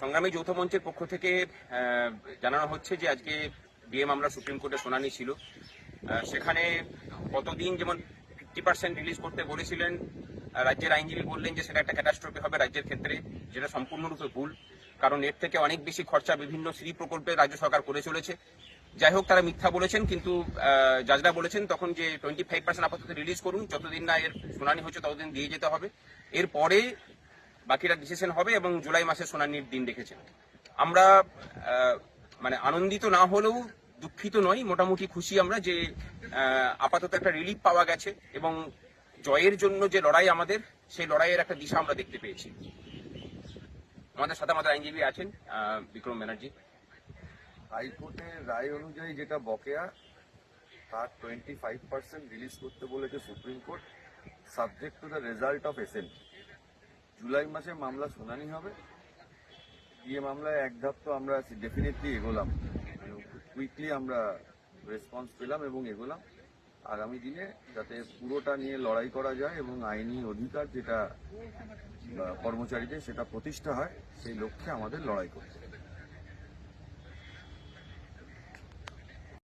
সংগ্রামী যৌথ মঞ্চের পক্ষ থেকে জানানো হচ্ছে যে আজকে ডিএ মামলা সুপ্রিম কোর্টে শুনানি ছিল। সেখানে কতদিন যেমন ফিফটি পার্সেন্ট রিলিজ করতে বলেছিলেন রাজ্যের আইনজীবী বললেন যে সেটা একটা ক্যাটাস্ট্রফি হবে রাজ্যের ক্ষেত্রে, যেটা সম্পূর্ণরূপে ভুল। কারণ এর থেকে অনেক বেশি খরচা বিভিন্ন শ্রী প্রকল্পে রাজ্য সরকার করে চলেছে। যাই হোক, তারা মিথ্যা বলেছেন, কিন্তু জাজরা বলেছেন তখন যে টোয়েন্টি ফাইভ পার্সেন্ট আপাতত রিলিজ করুন, যতদিন না এর শুনানি হচ্ছে ততদিন দিয়ে যেতে হবে। এরপরে বাকিটা ডিসিশন হবে এবং জুলাই মাসে শুনানির দিন রেখেছেন আমরা মানে আনন্দিত না হলেও দুঃখিত নই, মোটামুটি খুশি আমরা যে আপাতত একটা রিলিফ পাওয়া গেছে এবং জয়ের জন্য যে লড়াই আমাদের, সেই লড়াইয়ের একটা দিশা আমরা দেখতে পেয়েছি। আমাদের সাথে আমাদের আইনজীবী আছেন বিক্রম ব্যানার্জি। হাইকোর্টের রায় অনুযায়ী যেটা বকেয়া, তার টোয়েন্টি ফাইভ পার্সেন্ট রিলিজ করতে বলেছে Supreme Court subject to the result of assent July মাসে মামলা শুনানি হবে। গিয়ে মামলায় এক ধাপ তো আমরা ডেফিনেটলি এগোলাম। কুইকলি আমরা রেসপন্স পেলাম এবং এগোলাম। আগামী দিনে যাতে পুরোটা নিয়ে লড়াই করা যায় এবং আইনি অধিকার যেটা কর্মচারীদের সেটা প্রতিষ্ঠা হয়, সেই লক্ষ্যে আমাদের লড়াই করতে।